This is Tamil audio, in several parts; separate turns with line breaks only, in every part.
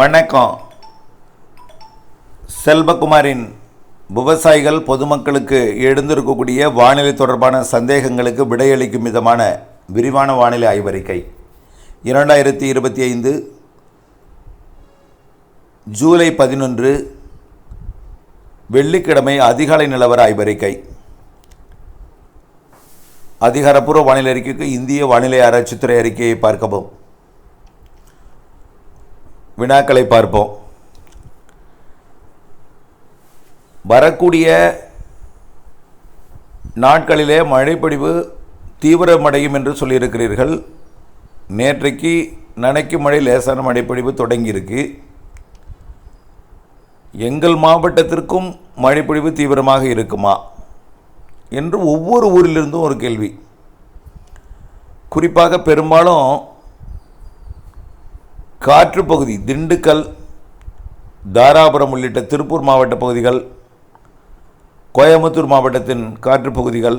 வணக்கம். செல்வகுமாரின் விவசாயிகள் பொதுமக்களுக்கு எழுந்திருக்கக்கூடிய வானிலை தொடர்பான சந்தேகங்களுக்கு விடையளிக்கும் விதமான விரிவான வானிலை ஆய்வறிக்கை. இரண்டாயிரத்தி இருபத்தி ஐந்து ஜூலை பதினொன்று வெள்ளிக்கிழமை அதிகாலை நிலவர ஆய்வறிக்கை. அதிகாரப்பூர்வ வானிலை அறிக்கைக்கு இந்திய வானிலை ஆராய்ச்சித்துறை அறிக்கையை பார்க்கவும். வினாக்களை பார்ப்போம். வரக்கூடிய நாட்களிலே மழைப்பொழிவு தீவிரமடையும் என்று சொல்லியிருக்கிறீர்கள். நேற்றைக்கு நனைக்கும் மழை லேசான மழைப்பொழிவு தொடங்கியிருக்கு. எங்கள் மாவட்டத்திற்கும் மழைப்பொழிவு தீவிரமாக இருக்குமா? என்று ஒவ்வொரு ஊரிலிருந்தும் ஒரு கேள்வி. குறிப்பாக பெரும்பாலும் காற்று பகுதி திண்டுக்கல் தாராபுரம் உள்ளிட்ட திருப்பூர் மாவட்ட பகுதிகள் கோயம்புத்தூர் மாவட்டத்தின் காற்று பகுதிகள்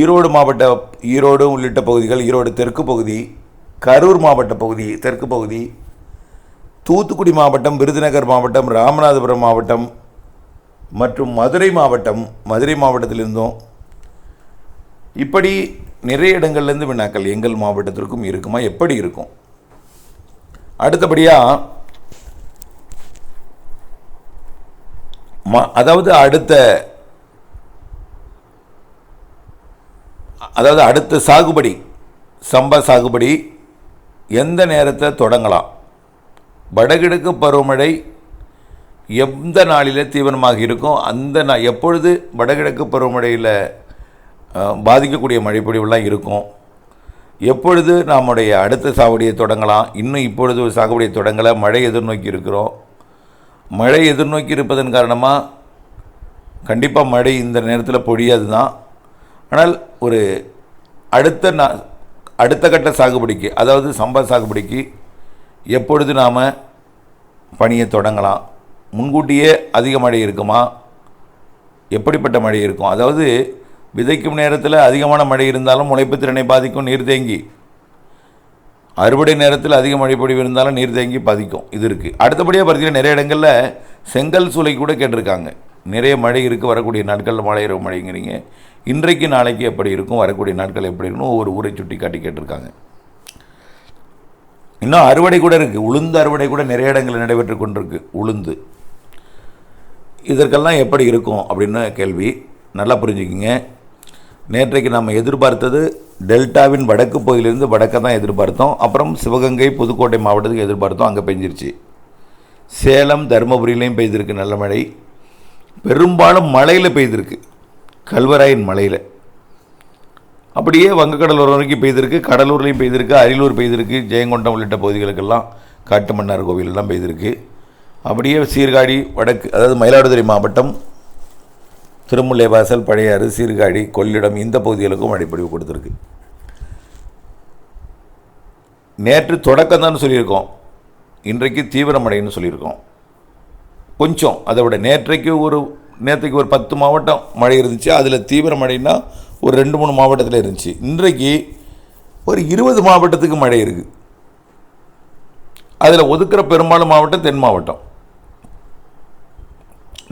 ஈரோடு மாவட்ட ஈரோடு உள்ளிட்ட பகுதிகள் ஈரோடு தெற்கு பகுதி கரூர் மாவட்ட பகுதி தெற்கு பகுதி தூத்துக்குடி மாவட்டம் விருதுநகர் மாவட்டம் ராமநாதபுரம் மாவட்டம் மற்றும் மதுரை மாவட்டம் மதுரை மாவட்டத்திலிருந்தும் இப்படி நிறைய இடங்கள்லேருந்து வினாக்கள் எங்கள் மாவட்டத்திற்கும் இருக்குமா? எப்படி இருக்கும்? அடுத்தபடியாக ம அதாவது அடுத்த அதாவது அடுத்த சாகுபடி சம்பா சாகுபடி எந்த நேரத்தை தொடங்கலாம்? வடகிழக்கு பருவமழை எந்த நாளில் தீவிரமாக இருக்கும்? அந்த நா எப்பொழுது வடகிழக்கு பருவமழையில் பாதிக்கக்கூடிய மழைப்பொழிவுலாம் இருக்கும்? எப்பொழுது நம்முடைய அடுத்த சாகுபடியை தொடங்கலாம்? இன்னும் இப்பொழுது ஒரு சாகுபடியை தொடங்கலை. மழை எதிர்நோக்கி இருக்கிறோம். மழை எதிர்நோக்கி இருப்பதன் காரணமாக கண்டிப்பாக மழை இந்த நேரத்தில் பொழியாது தான். ஆனால் ஒரு அடுத்த நா அடுத்த கட்ட சாகுபடிக்கு அதாவது சம்பா சாகுபடிக்கு எப்பொழுது நாம் பணியை தொடங்கலாம்? முன்கூட்டியே அதிக மழை இருக்குமா? எப்படிப்பட்ட மழை இருக்கும்? அதாவது விதைக்கும் நேரத்தில் அதிகமான மழை இருந்தாலும் முளைப்பு திறனை பாதிக்கும் நீர் தேங்கி. அறுவடை நேரத்தில் அதிக மழை இருந்தாலும் நீர் தேங்கி பாதிக்கும். இது இருக்குது அடுத்தபடியாக பார்த்தீங்கன்னா நிறைய இடங்களில் செங்கல் சூளை கூட கேட்டிருக்காங்க. நிறைய மழை இருக்குது வரக்கூடிய நாட்களில் மழை இரவு மழைங்கிறீங்க. இன்றைக்கு நாளைக்கு எப்படி இருக்கும் வரக்கூடிய நாட்கள் எப்படி இருக்கணும் ஒவ்வொரு ஊரை சுட்டி காட்டி கேட்டிருக்காங்க. இன்னும் அறுவடை கூட இருக்குது உளுந்து அறுவடை கூட நிறைய இடங்களில் நடைபெற்று கொண்டிருக்கு. உளுந்து. இதற்கெல்லாம் எப்படி இருக்கும் அப்படின்னு கேள்வி. நல்லா புரிஞ்சுக்கிங்க. நேற்றைக்கு நம்ம எதிர்பார்த்தது டெல்டாவின் வடக்கு பகுதியிலிருந்து வடக்க தான் எதிர்பார்த்தோம். அப்புறம் சிவகங்கை புதுக்கோட்டை மாவட்டத்துக்கு எதிர்பார்த்தோம். அங்கே பெஞ்சிருச்சு. சேலம் தருமபுரியிலையும் பெய்திருக்கு நல்ல மழை. பெரும்பாலும் மலையில் பெய்திருக்கு. கல்வராயன் மலையில். அப்படியே வங்கக்கடலோர வரைக்கும் பெய்திருக்கு. கடலூர்லேயும் பெய்திருக்கு. அரியலூர் பெய்திருக்கு. ஜெயங்கொண்டம் உள்ளிட்ட பகுதிகளுக்கெல்லாம் காட்டுமன்னார் கோவிலெல்லாம் பெய்திருக்கு. அப்படியே சீர்காழி வடக்கு அதாவது மயிலாடுதுறை மாவட்டம் திருமுல்லைவாசல் பழையாறு சீர்காழி கொள்ளிடம் இந்த பகுதிகளுக்கும் மழைப்பொழிவு கொடுத்துருக்கு. நேற்று தொடக்கம் தான் சொல்லியிருக்கோம். இன்றைக்கு தீவிரமடைன்னு சொல்லியிருக்கோம். கொஞ்சம் அதை விட நேற்றைக்கு ஒரு நேற்றைக்கு ஒரு பத்து மாவட்டம் மழை இருந்துச்சு. அதில் தீவிரமழைன்னா ஒரு ரெண்டு மூணு மாவட்டத்தில் இருந்துச்சு. இன்றைக்கு ஒரு இருபது மாவட்டத்துக்கு மழை இருக்குது அதில் ஒதுக்கிற பெரும்பாலும் மாவட்டம் தென் மாவட்டம்.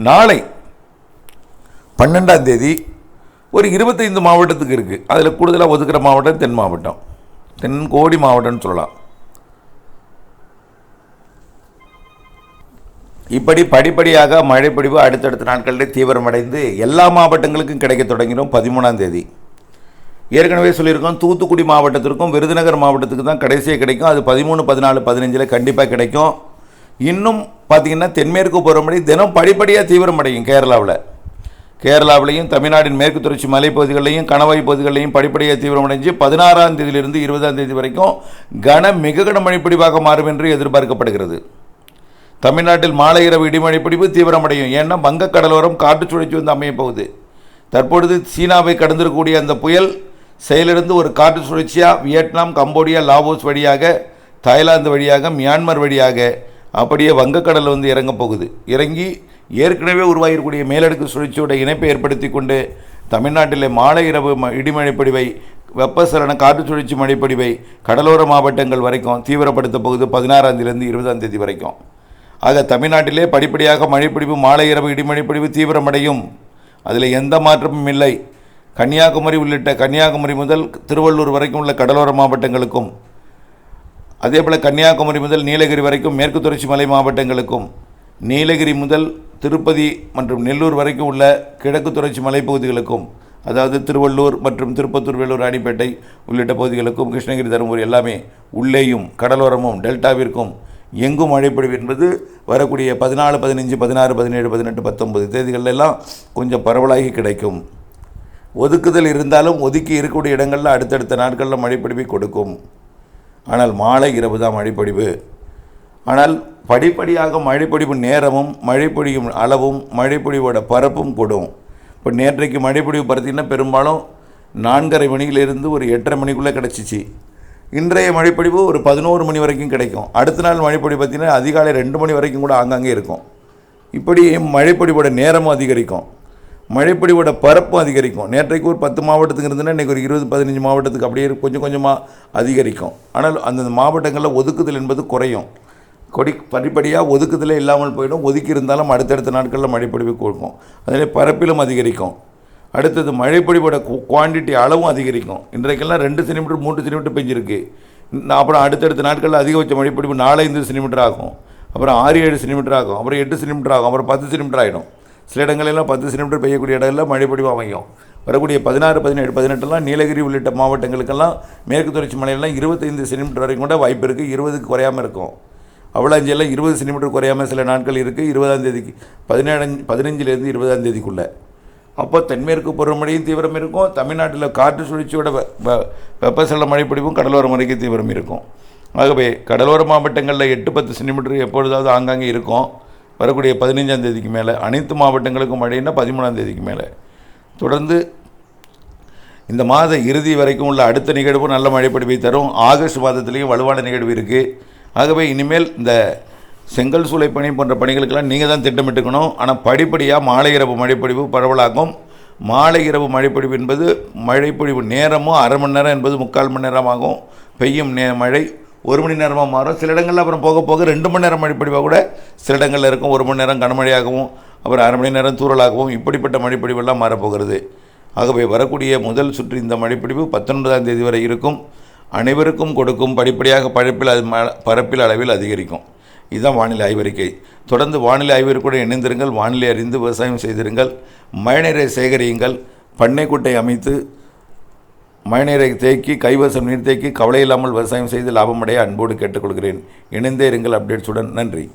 நாளை பன்னெண்டாம் தேதி ஒரு இருபத்தைந்து மாவட்டத்துக்கு இருக்குது அதில் கூடுதலாக ஒதுக்கிற மாவட்டம் தென் மாவட்டம். தென் கோடி மாவட்டம்னு சொல்லலாம். இப்படி படிப்படியாக மழைப்பொழிவு அடுத்தடுத்த நாட்களில் தீவிரமடைந்து எல்லா மாவட்டங்களுக்கும் கிடைக்க தொடங்கிடும் பதிமூணாம் தேதி. ஏற்கனவே சொல்லியிருக்கோம் தூத்துக்குடி மாவட்டத்திற்கும் விருதுநகர் மாவட்டத்துக்கு தான் கடைசியாக கிடைக்கும். அது பதிமூணு பதினாலு பதினஞ்சில் கண்டிப்பாக கிடைக்கும். இன்னும் பார்த்தீங்கன்னா தென்மேற்கு பருவமழை தினம் படிப்படியாக தீவிரமடையும் கேரளாவில். கேரளாவிலையும் தமிழ்நாட்டின் மேற்கு தொடர்ச்சி மலைப்பகுதிகளிலையும் கணவாய் பகுதிகளிலையும் படிப்படியாக தீவிரமடைஞ்சு பதினாறாம் தேதியிலிருந்து இருபதாம் தேதி வரைக்கும் கன மிக கன மழைப்பொழிவாக மாறும் என்று எதிர்பார்க்கப்படுகிறது. தமிழ்நாட்டில் மாலை இரவு இடிமழை பிடிப்பு தீவிரமடையும். ஏன்னா வங்கக்கடலோரம் காற்று சுழற்சி வந்து அமைய போகுது. தற்பொழுது சீனாவை கடந்திருக்கக்கூடிய அந்த புயல் செயலிருந்து ஒரு காற்று சுழற்சியாக வியட்நாம் கம்போடியா லாவோஸ் வழியாக தாய்லாந்து வழியாக மியான்மர் வழியாக அப்படியே வங்கக்கடல் வந்து இறங்கப் போகுது. இறங்கி ஏற்கனவே உருவாகிருக்கக்கூடிய மேலடுக்கு சுழற்சியோட இணைப்பை ஏற்படுத்தி கொண்டு தமிழ்நாட்டிலே மாலை இரவு ம- வெப்பசலன காற்று சுழற்சி மழைப்படிவை கடலோர மாவட்டங்கள் வரைக்கும் தீவிரப்படுத்த போகுது பதினாறாம் இருபதாம் தேதி வரைக்கும். ஆக தமிழ்நாட்டிலே படிப்படியாக மழைப்பிடிவு மாலை இரவு இடிமழைப்பிடிவு தீவிரமடையும். அதில் எந்த மாற்றமும் இல்லை. கன்னியாகுமரி உள்ளிட்ட கன்னியாகுமரி முதல் திருவள்ளூர் வரைக்கும் உள்ள கடலோர மாவட்டங்களுக்கும் அதே போல் கன்னியாகுமரி முதல் நீலகிரி வரைக்கும் மேற்கு தொடர்ச்சி மலை மாவட்டங்களுக்கும் நீலகிரி முதல் திருப்பதி மற்றும் நெல்லூர் வரைக்கும் உள்ள கிழக்கு தொடர்ச்சி மலைப்பகுதிகளுக்கும் அதாவது திருவள்ளூர் மற்றும் திருப்பத்தூர் வேலூர் ராணிப்பேட்டை உள்ளிட்ட பகுதிகளுக்கும் கிருஷ்ணகிரி தருமபுரி எல்லாமே உள்ளேயும் கடலோரமும் டெல்டாவிற்கும் எங்கும் மழைப்பொழிவு என்பது வரக்கூடிய பதினாலு பதினஞ்சு பதினாறு பதினேழு பதினெட்டு பத்தொன்பது தேதிகள் எல்லாம் கொஞ்சம் பரவலாகி கிடைக்கும். ஒதுக்குதல் இருந்தாலும் ஒதுக்கி இருக்கக்கூடிய இடங்களில் அடுத்தடுத்த நாட்களில் மழைப்பொழிவை கொடுக்கும். ஆனால் மாலை இரவு தான் மழைப்பொழிவு. ஆனால் படிப்படியாக மழைப்பொழிவு நேரமும் மழைப்பொழியும் அளவும் மழைப்பொழிவோட பரப்பும் கூடும். இப்போ நேற்றைக்கு மழைப்பொழிவு பார்த்தீங்கன்னா பெரும்பாலும் நான்கரை மணியிலிருந்து ஒரு எட்டரை மணிக்குள்ளே கிடச்சிச்சு. இன்றைய மழைப்பொழிவு ஒரு பதினோரு மணி வரைக்கும் கிடைக்கும். அடுத்த நாள் மழைப்பொழிவு பார்த்தீங்கன்னா அதிகாலை ரெண்டு மணி வரைக்கும் கூட ஆங்காங்கே இருக்கும். இப்படி மழைப்பொழிவோட நேரமும் அதிகரிக்கும். மழைப்பொழிவோட பரப்பும் அதிகரிக்கும். நேற்றைக்கு ஒரு பத்து மாவட்டத்துக்கு இருந்ததுன்னா இன்றைக்கி ஒரு இருபது பதினஞ்சு மாவட்டத்துக்கு அப்படியே கொஞ்சம் கொஞ்சமாக அதிகரிக்கும். ஆனால் அந்தந்த மாவட்டங்களில் ஒதுக்குதல் என்பது குறையும். கொடி படிப்படியாக ஒதுக்குதலே இல்லாமல் போயிடும். ஒதுக்கி இருந்தாலும் அடுத்தடுத்த நாட்களில் மழைப்பொழிவு கொடுக்கும். அதிலே பரப்பிலும் அதிகரிக்கும். அடுத்தது மழைப்பொழிவோட குவான்டிட்டி அளவும் அதிகரிக்கும். இன்றைக்கெல்லாம் ரெண்டு சென்டிமீட்டர் மூன்று சென்டிமீட்டர் பெஞ்சிருக்கு. அப்புறம் அடுத்தடுத்த நாட்களில் அதிகபட்ச மழைப்பொழிவு நாலஞ்சு சென்டிமீட்டர் ஆகும். அப்புறம் ஆறு ஏழு சென்டிமீட்டர் ஆகும். அப்புறம் எட்டு சென்டிமீட்டர் ஆகும். அப்புறம் பத்து சென்டிமீட்டர் ஆகிடும் சில இடங்களெல்லாம் பத்து சென்டிமீட்டர் பெய்யக்கூடிய இடங்களில் மழைப்பொழிவு அமையும். வரக்கூடிய பதினாறு பதினேழு பதினெட்டுலாம் நீலகிரி உள்ளிட்ட மாவட்டங்களுக்கெல்லாம் மேற்கு தொடர்ச்சி மலையெல்லாம் இருபத்தைந்து சென்டிமீட்டர் வரைக்கும் கூட வாய்ப்பு இருக்குது இருபதுக்கு குறையாமல் இருக்கும். அவளாஞ்சியெல்லாம் இருபது சென்டிமீட்டர் குறையாமல் சில நாட்கள் இருக்குது இருபதாம் தேதிக்கு பதினேழு பதினஞ்சுலேருந்து இருபதாம் தேதிக்குள்ளே. அப்போ தென்மேற்கு பருவமழையும் தீவிரம் இருக்கும். தமிழ்நாட்டில் காற்று சுழற்சியோட வெப்பசல வெ- வெப்பசலன மழைப்பிடிப்பும் கடலோர மழைக்கு தீவிரம் இருக்கும். ஆகவே கடலோர மாவட்டங்களில் எட்டு பத்து சென்டிமீட்டர் எப்பொழுதாவது ஆங்காங்கே இருக்கும். வரக்கூடிய பதினைஞ்சாம் தேதிக்கு மேலே. அனைத்து மாவட்டங்களுக்கும் மழைன்னா பதிமூணாம் தேதிக்கு மேலே. தொடர்ந்து இந்த மாத இறுதி வரைக்கும் உள்ள அடுத்த நிகழ்வு நல்ல மழைப்பொழிவை தரும். ஆகஸ்ட் மாதத்துலேயும் வலுவான நிகழ்வு இருக்குது ஆகவே இனிமேல் இந்த செங்கல் சூளை பணி போன்ற பணிகளுக்கெல்லாம் நீங்கள் தான் திட்டமிட்டுக்கணும் ஆனால் படிப்படியாக மாலை இரவு மழைப்பொழிவு பரவலாகும். மாலை இரவு மழைப்பொழிவு என்பது மழைப்பொழிவு நேரமும் அரை மணி நேரம் என்பது முக்கால் மணி நேரமாகும் பெய்யும் நே மழை ஒரு மணி நேரமாக மாறும். சில இடங்களில் அப்புறம் போக போக ரெண்டு மணி நேரம் மழைப்பொழிவாக கூட சில இடங்களில் இருக்கும். ஒரு மணி நேரம் கனமழையாகவும் அப்புறம் அரை மணி நேரம் தூரலாகவும் இப்படிப்பட்ட மழைப்பொழிவெல்லாம் மாறப்போகிறது. ஆகவே வரக்கூடிய முதல் சுற்று இந்த மழைப்பிடிப்பு பத்தொன்பதாம் தேதி வரை இருக்கும். அனைவருக்கும் கொடுக்கும் படிப்படியாக பரப்பில் அது ம- பரப்பில் அளவில் அதிகரிக்கும். இதுதான் வானிலை ஆய்வறிக்கை. தொடர்ந்து வானிலை ஆய்வறிக்கையுடன் இணைந்திருங்கள் வானிலை அறிந்து விவசாயம் செய்திருங்கள் மழைநீரை சேகரியுங்கள் பண்ணைக்குட்டை அமைத்து மழைநீரை தேக்கி கைவசம் நீர் தேக்கி கவலை இல்லாமல் விவசாயம் செய்து லாபமடைய அன்போடு கேட்டுக்கொள்கிறேன். இணைந்தே இருங்கள் அப்டேட்ஸுடன் நன்றி.